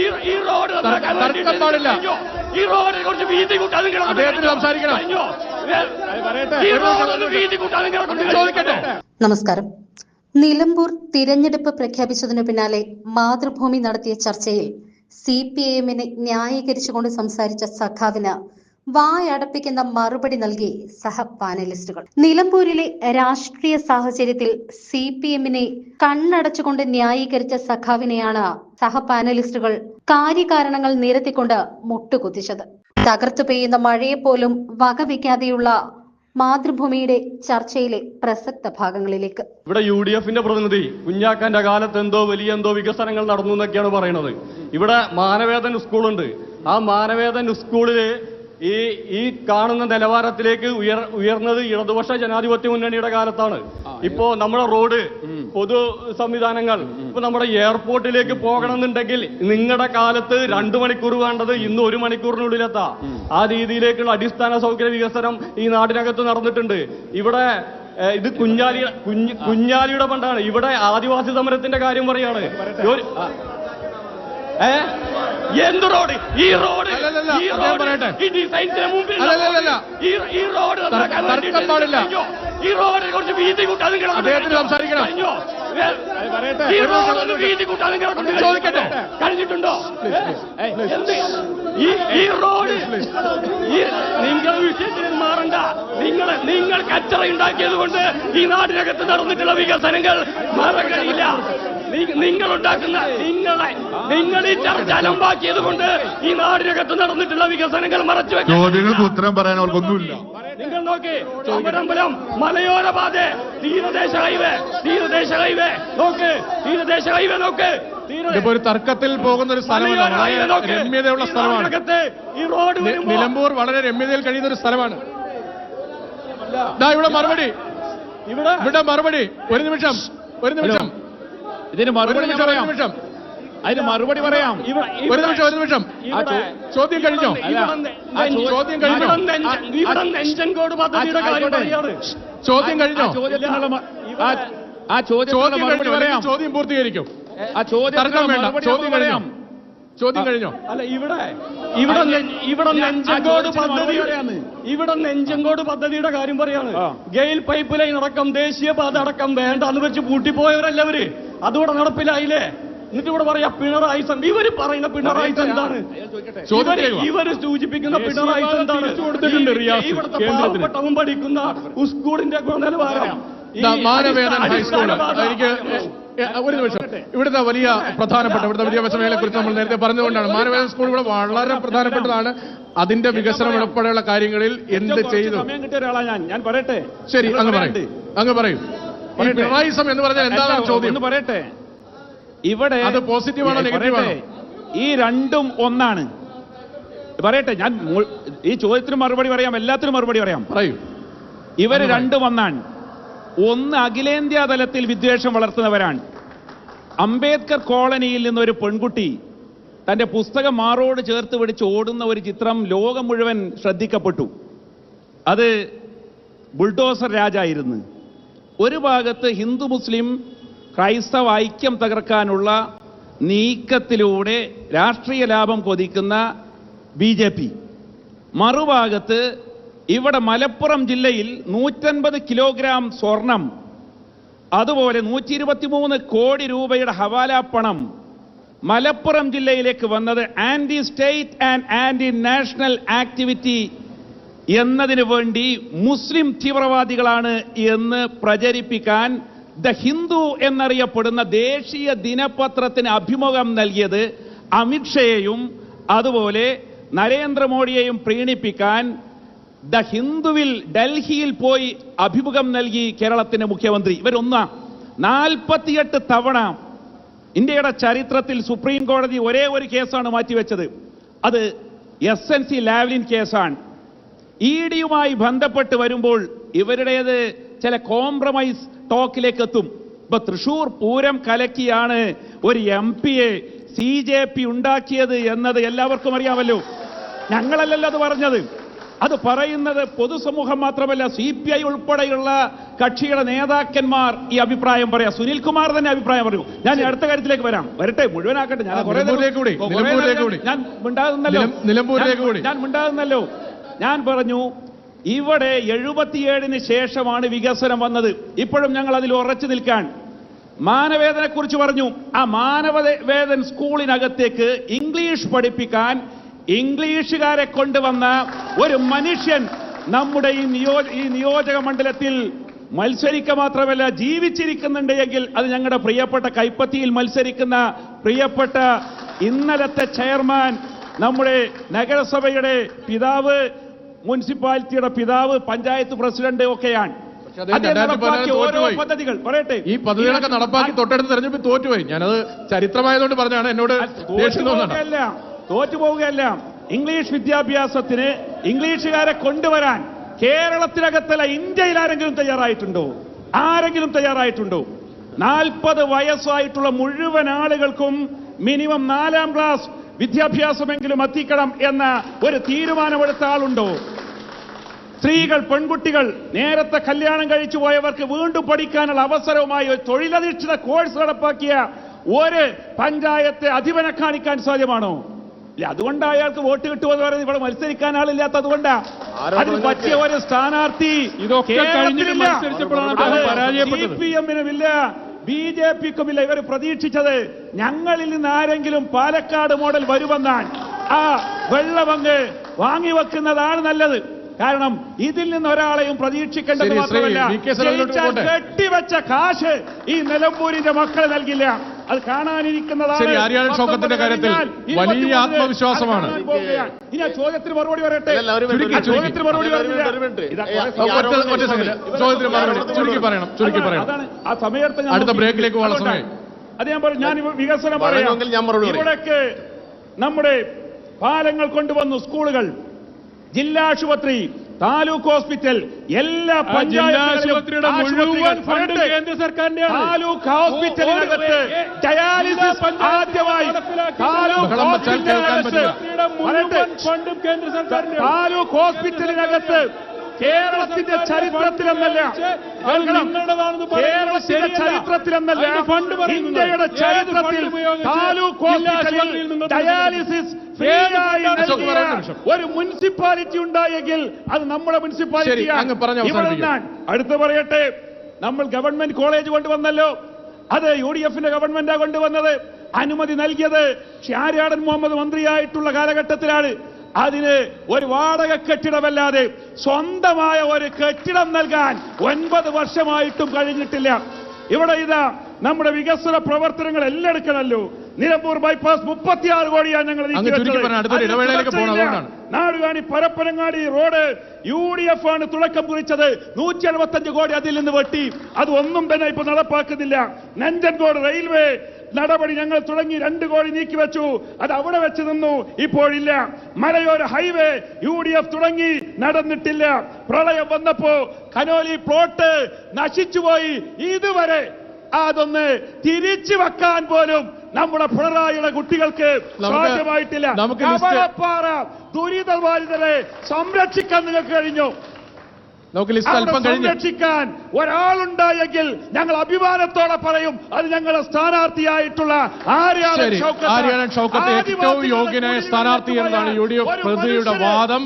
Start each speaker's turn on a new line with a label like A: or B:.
A: ഈ റോഡ്
B: തർക്കം പാടില്ല.
A: ഈ റോഡിനെ കുറിച്ച് വീതി കൂട്ടാതെ
B: അദ്ദേഹത്തിന് സംസാരിക്കണം.
A: ഈ റോഡ് വീതി കൂട്ടാതെ
B: ചോദിക്കട്ടെ?
C: നമസ്കാരം. നിലമ്പൂർ തിരഞ്ഞെടുപ്പ് പ്രഖ്യാപിച്ചതിനു പിന്നാലെ മാതൃഭൂമി നടത്തിയ ചർച്ചയിൽ സി പി ഐ എമ്മിനെ ന്യായീകരിച്ചുകൊണ്ട് സംസാരിച്ച സഖാവിന് വായടപ്പിക്കുന്ന മറുപടി നൽകി സഹ പാനലിസ്റ്റുകൾ. നിലമ്പൂരിലെ രാഷ്ട്രീയ സാഹചര്യത്തിൽ സി പി എമ്മിനെ കണ്ണടച്ചുകൊണ്ട് ന്യായീകരിച്ച സഖാവിനെയാണ് സഹ പാനലിസ്റ്റുകൾ കാര്യകാരണങ്ങൾ നിരത്തിക്കൊണ്ട് മുട്ടുകുത്തിച്ചത്. തകർത്തു പെയ്യുന്ന മഴയെപ്പോലും വകവയ്ക്കാതെയുള്ള മാതൃഭൂമിയുടെ ചർച്ചയിലെ പ്രസക്ത ഭാഗങ്ങളിലേക്ക്.
A: ഇവിടെ യു ഡി എഫിന്റെ പ്രതിനിധി കുഞ്ഞാക്കാന്റെ കാലത്ത് എന്തോ വലിയ എന്തോ വികസനങ്ങൾ നടന്നു എന്നൊക്കെയാണ് പറയുന്നത്. ഇവിടെ മാനവേദൻ സ്കൂളുണ്ട്. ആ മാനവേദൻ സ്കൂളിൽ ഈ ഈ കാണുന്ന നിലവാരത്തിലേക്ക് ഉയർ ഉയർന്നത് ഇടതുപക്ഷ ജനാധിപത്യ മുന്നണിയുടെ കാലത്താണ്. ഇപ്പോ നമ്മുടെ റോഡ് പൊതു സംവിധാനങ്ങൾ ഇപ്പൊ നമ്മുടെ എയർപോർട്ടിലേക്ക് പോകണമെന്നുണ്ടെങ്കിൽ നിങ്ങളുടെ കാലത്ത് രണ്ടു മണിക്കൂർ വേണ്ടത് ഇന്ന് ഒരു മണിക്കൂറിനുള്ളിലെത്താം. ആ രീതിയിലേക്കുള്ള അടിസ്ഥാന സൗകര്യ വികസനം ഈ നാടിനകത്ത് നടന്നിട്ടുണ്ട്. ഇവിടെ ഇത് കുഞ്ഞാലി കുഞ്ഞ് കുഞ്ഞാലിയുടെ പണ്ടാണ്. ഇവിടെ ആദിവാസി സമരത്തിന്റെ കാര്യം പറയാണ്. ഏ? എന്ത് റോഡ് ഈ റോഡ് ഈ റോഡ്
B: പറയട്ടെ.
A: ഈ ഡിസൈൻസിന് മുമ്പിൽ. ഈ റോഡ്
B: പാടില്ല.
A: ഈ റോഡിനെ കുറിച്ച് വീതി കൂട്ടാൻ നിങ്ങളെ
B: അദ്ദേഹത്തിന് സംസാരിക്കണം.
A: കഴിഞ്ഞോ? വീതി കൂട്ടാൻ നിങ്ങളെ കൊണ്ട്
B: ചോദിക്കട്ടെ.
A: കഴിഞ്ഞിട്ടുണ്ടോ? എന്ത്? ഈ റോഡ് ഈ നിങ്ങൾ വിഷയത്തിന് മാറണ്ട. നിങ്ങൾ നിങ്ങൾ കച്ചറ ഉണ്ടാക്കിയത് കൊണ്ട് ഈ നാടിനകത്ത് നടന്നിട്ടുള്ള വികസനങ്ങൾ മാറാൻ കഴിയില്ല നിങ്ങൾ ഉണ്ടാക്കുന്ന നിങ്ങളെ നിങ്ങൾ ഈ ചർച്ച അലമ്പാക്കിയത് കൊണ്ട് ഈ നാടിനകത്ത് നടന്നിട്ടുള്ള വികസനങ്ങൾ മറച്ചു
D: ചോദ്യങ്ങൾക്ക് ഉത്തരം പറയാൻ അവർക്കൊന്നുമില്ല.
A: നിങ്ങൾ നോക്കി. ചോമ്പരമ്പലം മലയോര പാത തീരദേശ ഹൈവേ തീരദേശ ഹൈവേ. നോക്ക് തീരദേശ ഹൈവേ നോക്ക്.
B: ഇതിപ്പോ ഒരു തർക്കത്തിൽ പോകുന്ന ഒരു
A: സ്ഥലമാണ്.
B: രമ്യതയുള്ള സ്ഥലമാണ്. നിലമ്പൂർ വളരെ രമ്യതയിൽ കഴിയുന്ന ഒരു സ്ഥലമാണ്. ഇവിടെ മറുപടി.
A: ഇവിടെ
B: ഇവിടെ മറുപടി. ഒരു നിമിഷം. ഒരു നിമിഷം.
E: ഇതിന് മറുപടി
B: നിമിഷം.
E: അതിന് മറുപടി പറയാം.
B: ഒരു നിമിഷം ഒരു നിമിഷം.
E: ആ
B: ചോദ്യം കഴിഞ്ഞോ? ചോദ്യം കഴിഞ്ഞോ? ചോദ്യം കഴിഞ്ഞോ?
E: ആ
B: ചോദ്യം
E: പറയാം.
B: ചോദ്യം പൂർത്തീകരിക്കും.
E: ആ ചോദ്യം
B: ചോദ്യം
E: കഴിയാം
B: കഴിഞ്ഞോ? ചോദ്യം കഴിഞ്ഞോ?
A: അല്ല ഇവിടെ ഇവിടെ ഇവിടെ നെഞ്ചങ്കോട്
E: പദ്ധതിയുടെയാണ്
A: ഇവിടെ നെഞ്ചങ്കോട് പദ്ധതിയുടെ കാര്യം പറയാണ്. ഗെയിൽ പൈപ്പ് ലൈൻ അടക്കം ദേശീയപാത അടക്കം വേണ്ട എന്ന് വെച്ച് പൂട്ടിപ്പോയവരല്ലവര് അതുകൂടെ നടപ്പിലായില്ലേ? എന്നിട്ട് ഇവിടെ പറയാ പിണറായി സന്ധി. ഇവർ പറയുന്ന പിണറായി എന്താണ് ഇവർ. സൂചിപ്പിക്കുന്ന പിണറായി എന്താണ് ഇവിടുത്തെ പാവപ്പെട്ടവും പഠിക്കുന്ന സ്കൂളിന്റെ ഗുണനിലവാരം
B: മാനവേദൻ ഹൈസ്കൂൾ എനിക്ക് ഒരു നിമിഷം. ഇവിടുത്തെ വലിയ പ്രധാനപ്പെട്ട ഇവിടുത്തെ വിദ്യാഭ്യാസ മേഖലയെ കുറിച്ച് നമ്മൾ നേരത്തെ പറഞ്ഞുകൊണ്ടാണ് മാനവേദൻ സ്കൂൾ ഇവിടെ വളരെ പ്രധാനപ്പെട്ടതാണ്. അതിന്റെ വികസനം ഉൾപ്പെടെയുള്ള കാര്യങ്ങളിൽ എന്ത് ചെയ്തു?
E: സമയം കിട്ടിയ ഒരാളാ ഞാൻ. ഞാൻ പറയട്ടെ.
B: ശരി അങ്ങ്. പറയും. അങ്ങ് പറയും. പിണറായിസം എന്ന് പറഞ്ഞാൽ എന്താണ് ചോദ്യം?
E: പറയട്ടെ. ഇവിടെ
B: അത് പോസിറ്റീവാണോ
E: നെഗറ്റീവാണോ? ഈ രണ്ടും ഒന്നാണ്. പറയട്ടെ ഞാൻ ഈ ചോദ്യത്തിന് മറുപടി പറയാം എല്ലാത്തിനും മറുപടി പറയാം.
B: പറയൂ.
E: ഇവർ
B: ഒന്ന്
E: രണ്ടും ഒന്നാണ്. ഒന്ന് അഖിലേന്ത്യാ തലത്തിൽ വിദ്വേഷം വളർത്തുന്നവരാണ്. അംബേദ്കർ കോളനിയിൽ നിന്ന് ഒരു പെൺകുട്ടി തന്റെ പുസ്തകം മാറോട് ചേർത്ത് പിടിച്ച് ഓടുന്ന ഒരു ചിത്രം ലോകം മുഴുവൻ ശ്രദ്ധിക്കപ്പെട്ടു. അത് ബുൾഡോസർ രാജായിരുന്നു. ഒരു ഭാഗത്ത് ഹിന്ദു മുസ്ലിം ക്രൈസ്തവ ഐക്യം തകർക്കാനുള്ള നീക്കത്തിലൂടെ രാഷ്ട്രീയ ലാഭം കൊതിക്കുന്ന ബി ജെ പി. മറുഭാഗത്ത് ഇവിടെ മലപ്പുറം ജില്ലയിൽ നൂറ്റൻപത് കിലോഗ്രാം സ്വർണം അതുപോലെ നൂറ്റി ഇരുപത്തിമൂന്ന് കോടി രൂപയുടെ ഹവാല പണം മലപ്പുറം ജില്ലയിലേക്ക് വന്നത് anti state and anti national activity എന്നതിനു വേണ്ടി മുസ്ലിം തീവ്രവാദികളാണ് എന്ന് പ്രചരിപ്പിക്കാൻ ദ ഹിന്ദു എന്നറിയപ്പെടുന്ന ദേശീയ ദിനപത്രത്തിന് അഭിമുഖം നൽകിയത് അമിത്ഷയെയും അതുപോലെ നരേന്ദ്രമോദിയെയും പ്രീണിപ്പിക്കാൻ ദ ഹിന്ദുവിൽ ഡൽഹിയിൽ പോയി അഭിമുഖം നൽകി കേരളത്തിന്റെ മുഖ്യമന്ത്രി. ഇവരൊന്നാ. നാൽപ്പത്തിയെട്ട് തവണ ഇന്ത്യയുടെ ചരിത്രത്തിൽ സുപ്രീം കോടതി ഒരേ ഒരു കേസാണ് മാറ്റിവെച്ചത്. അത് എസ് എൻ സി ലാവ്ലിൻ കേസാണ്. ഇ ഡിയുമായി ബന്ധപ്പെട്ട് വരുമ്പോൾ ഇവരുടേത് ചില കോംപ്രമൈസ് ടോക്കിലേക്ക് എത്തും ഇപ്പൊ തൃശൂർ പൂരം കലക്കിയാണ് ഒരു എം പിയെ സി ജെ പി ഉണ്ടാക്കിയത് എന്നത് എല്ലാവർക്കും അറിയാമല്ലോ. ഞങ്ങളല്ലല്ലോ അത് പറഞ്ഞത്. അത് പറയുന്നത് പൊതുസമൂഹം മാത്രമല്ല സി പി ഐ ഉൾപ്പെടെയുള്ള കക്ഷിയുടെ നേതാക്കന്മാർ ഈ അഭിപ്രായം പറയാം. സുനിൽകുമാർ തന്നെ അഭിപ്രായം പറയൂ. ഞാൻ അടുത്ത കാര്യത്തിലേക്ക് വരാം. വരട്ടെ മുഴുവനാക്കട്ടെ. ഞാൻ
B: കൂടി.
E: ഞാൻ മിണ്ടാകുന്നല്ലോ. ഞാൻ മിണ്ടാകുന്നല്ലോ ഞാൻ പറഞ്ഞു ഇവിടെ എഴുപത്തിയേഴിന് ശേഷമാണ് വികസനം വന്നത്. ഇപ്പോഴും ഞങ്ങൾ അതിൽ ഉറച്ചു നിൽക്കാൻ. മാനവേദനെ കുറിച്ച് പറഞ്ഞു. ആ മാനവവേദൻ സ്കൂളിനകത്തേക്ക് ഇംഗ്ലീഷ് പഠിപ്പിക്കാൻ ഇംഗ്ലീഷുകാരെ കൊണ്ടുവന്ന ഒരു മനുഷ്യൻ നമ്മുടെ ഈ നിയോ ഈ നിയോജക മണ്ഡലത്തിൽ മത്സരിക്കുക മാത്രമല്ല ജീവിച്ചിരിക്കുന്നുണ്ട് എങ്കിൽ അത് ഞങ്ങളുടെ പ്രിയപ്പെട്ട കൈപ്പത്തിയിൽ മത്സരിക്കുന്ന പ്രിയപ്പെട്ട ഇന്നലത്തെ ചെയർമാൻ നമ്മുടെ നഗരസഭയുടെ പിതാവ് മുനിസിപ്പാലിറ്റിയുടെ പിതാവ് പഞ്ചായത്ത് പ്രസിഡന്റ് ഒക്കെയാണ്. ഓരോ. പദ്ധതികൾ. പറയട്ടെ.
B: ഈ പദ്ധതികളൊക്കെ നടപ്പാക്കി തൊട്ടടുത്ത് തെരഞ്ഞെടുപ്പിൽ തോറ്റുപോയി. ഞാനത് ചരിത്രമായതുകൊണ്ട് പറഞ്ഞാണ് എന്നോട്
E: തോറ്റുപോവുകയല്ല ഇംഗ്ലീഷ് വിദ്യാഭ്യാസത്തിന് ഇംഗ്ലീഷുകാരെ കൊണ്ടുവരാൻ കേരളത്തിനകത്തല്ല ഇന്ത്യയിൽ ആരെങ്കിലും തയ്യാറായിട്ടുണ്ടോ? ആരെങ്കിലും തയ്യാറായിട്ടുണ്ടോ? നാൽപ്പത് വയസ്സായിട്ടുള്ള മുഴുവൻ ആളുകൾക്കും മിനിമം നാലാം ക്ലാസ് വിദ്യാഭ്യാസമെങ്കിലും എത്തിക്കണം എന്ന ഒരു തീരുമാനമെടുത്ത ആളുണ്ടോ? സ്ത്രീകൾ പെൺകുട്ടികൾ നേരത്തെ കല്യാണം കഴിച്ചു പോയവർക്ക് വീണ്ടും പഠിക്കാനുള്ള അവസരവുമായി ഒരു തൊഴിലധിഷ്ഠിത കോഴ്സ് നടപ്പാക്കിയ ഒരു പഞ്ചായത്തെ അധിപനെ കാണിക്കാൻ സാധ്യമാണോ? ഇല്ല അതുകൊണ്ട് അയാൾക്ക് വോട്ട് കിട്ടുമെന്ന് പറയുന്നത്. ഇവിടെ മത്സരിക്കാൻ ആളില്ലാത്ത അതുകൊണ്ടാ. അതിന് പറ്റിയ ഒരു സ്ഥാനാർത്ഥി. സി പി എമ്മിനുമില്ല ബി ജെ പിക്കുമില്ല. ഇവർ പ്രതീക്ഷിച്ചത് ഞങ്ങളിൽ നിന്ന് ആരെങ്കിലും പാലക്കാട് മോഡൽ വരുമെന്നാണ്. ആ വെള്ളമങ്ങ് വാങ്ങിവെക്കുന്നതാണ് നല്ലത്. കാരണം ഇതിൽ നിന്ന് ഒരാളെയും പ്രതീക്ഷിക്കേണ്ടത് മാത്രമല്ല. കെട്ടിവെച്ച കാശ് ഈ നിലമ്പൂരിന്റെ മക്കളെ നൽകില്ല. അത് കാണാനിരിക്കുന്നതാണ്.
B: ശരി, ആര്യാടൻ ഷൗക്കത്തിന്റെ കാര്യത്തിൽ വലിയ ആത്മവിശ്വാസമാണ്.
E: ഇനി ആ ചോദ്യത്തിന് മറുപടി പറയട്ടെ? ചോദ്യത്തിന് മറുപടി
B: ചോദ്യത്തിന് മറുപടി. ചുരുക്കി പറയണം ചുരുക്കി പറയണം.
E: ആ സമയത്ത്
B: അടുത്ത ബ്രേക്കിലേക്ക് പോകാനുള്ള സമയം.
E: അത് ഞാൻ പറഞ്ഞു ഞാൻ വികസനം പറയും. ഇവിടേക്ക് നമ്മുടെ പാലങ്ങൾ കൊണ്ടുവന്നു സ്കൂളുകൾ. ജില്ലാ ആശുപത്രി താലൂക്ക് ഹോസ്പിറ്റൽ എല്ലാ
B: പഞ്ചായത്തുകളിലും മുഴുവൻ ഫണ്ട് കേന്ദ്ര
E: സർക്കാരിന്റെയാണ് താലൂക്ക് ഹോസ്പിറ്റലിനകത്ത് ഡയാലിസിസ് ആദ്യമായി താലൂക്ക് ഹോസ്പിറ്റലിനകത്ത്. താലൂക്ക് ഹോസ്പിറ്റലിനകത്ത് കേരളത്തിന്റെ ചരിത്രത്തിലെന്നല്ല. കേരളത്തിന്റെ ചരിത്രത്തിലെന്നല്ല. ഇന്ത്യയുടെ ചരിത്രത്തിൽ താലൂക്ക് ഹോസ്പിറ്റലിൽ ഡയാലിസിസ്
B: ഒരു
E: മുനിസിപ്പാലിറ്റി ഉണ്ടായെങ്കിൽ അത് നമ്മുടെ
B: മുനിസിപ്പാലിറ്റി
E: മുനിസിപ്പാലിറ്റിയാണ്. അടുത്ത് പറയട്ടെ നമ്മൾ ഗവൺമെന്റ് കോളേജ് കൊണ്ടുവന്നല്ലോ. അത് യു ഡി എഫിന്റെ ഗവൺമെന്റാ കൊണ്ടുവന്നത്. അനുമതി നൽകിയത് ഷാരിയാടൻ മുഹമ്മദ് മന്ത്രിയായിട്ടുള്ള കാലഘട്ടത്തിലാണ്. അതിന് ഒരു വാടക കെട്ടിടമല്ലാതെ സ്വന്തമായ ഒരു കെട്ടിടം നൽകാൻ ഒൻപത് വർഷമായിട്ടും കഴിഞ്ഞിട്ടില്ല. ഇവിടെ ഇതാ നമ്മുടെ വികസന പ്രവർത്തനങ്ങൾ എല്ലാം എടുക്കണല്ലോ. നിലമ്പൂർ ബൈപ്പാസ് മുപ്പത്തിയാറ് കോടിയാണ് ഞങ്ങൾ. Nadukani Parappanangadi road U D F ആണ് തുടക്കം കുറിച്ചത്. നൂറ്റി എഴുപത്തഞ്ച് കോടി അതിൽ നിന്ന് വെട്ടി. അത് ഒന്നും തന്നെ ഇപ്പൊ നടപ്പാക്കുന്നില്ല. നഞ്ചൻകോട് റെയിൽവേ നടപടി ഞങ്ങൾ തുടങ്ങി രണ്ട് കോടി നീക്കി വെച്ചു. അത് അവിടെ വെച്ച് നിന്നു. ഇപ്പോഴില്ല. മലയോര ഹൈവേ യു ഡി എഫ് തുടങ്ങി. നടന്നിട്ടില്ല. പ്രളയം വന്നപ്പോ കനോലി പ്ലോട്ട് നശിച്ചുപോയി. ഇതുവരെ അതൊന്ന് തിരിച്ചു വെക്കാൻ പോലും നമ്മുടെ പിണറായിയുടെ കുട്ടികൾക്ക് സാധ്യമായിട്ടില്ല. ദുരിതബാധിതരെ സംരക്ഷിക്കാൻ നിങ്ങൾക്ക് കഴിഞ്ഞു.
B: നമുക്ക് ലിസ്റ്റ് അല്പം കഴിഞ്ഞ്.
E: സംരക്ഷിക്കാൻ ഒരാളുണ്ടായെങ്കിൽ ഞങ്ങൾ അഭിമാനത്തോടെ പറയും അത് ഞങ്ങളുടെ സ്ഥാനാർത്ഥിയായിട്ടുള്ള
B: ആര്യാണ് ഷൗക്കത്ത്. ഏറ്റവും യോഗ്യനായ സ്ഥാനാർത്ഥി എന്നാണ് യു ഡി എഫ്
E: പ്രതിയുടെ
B: വാദം.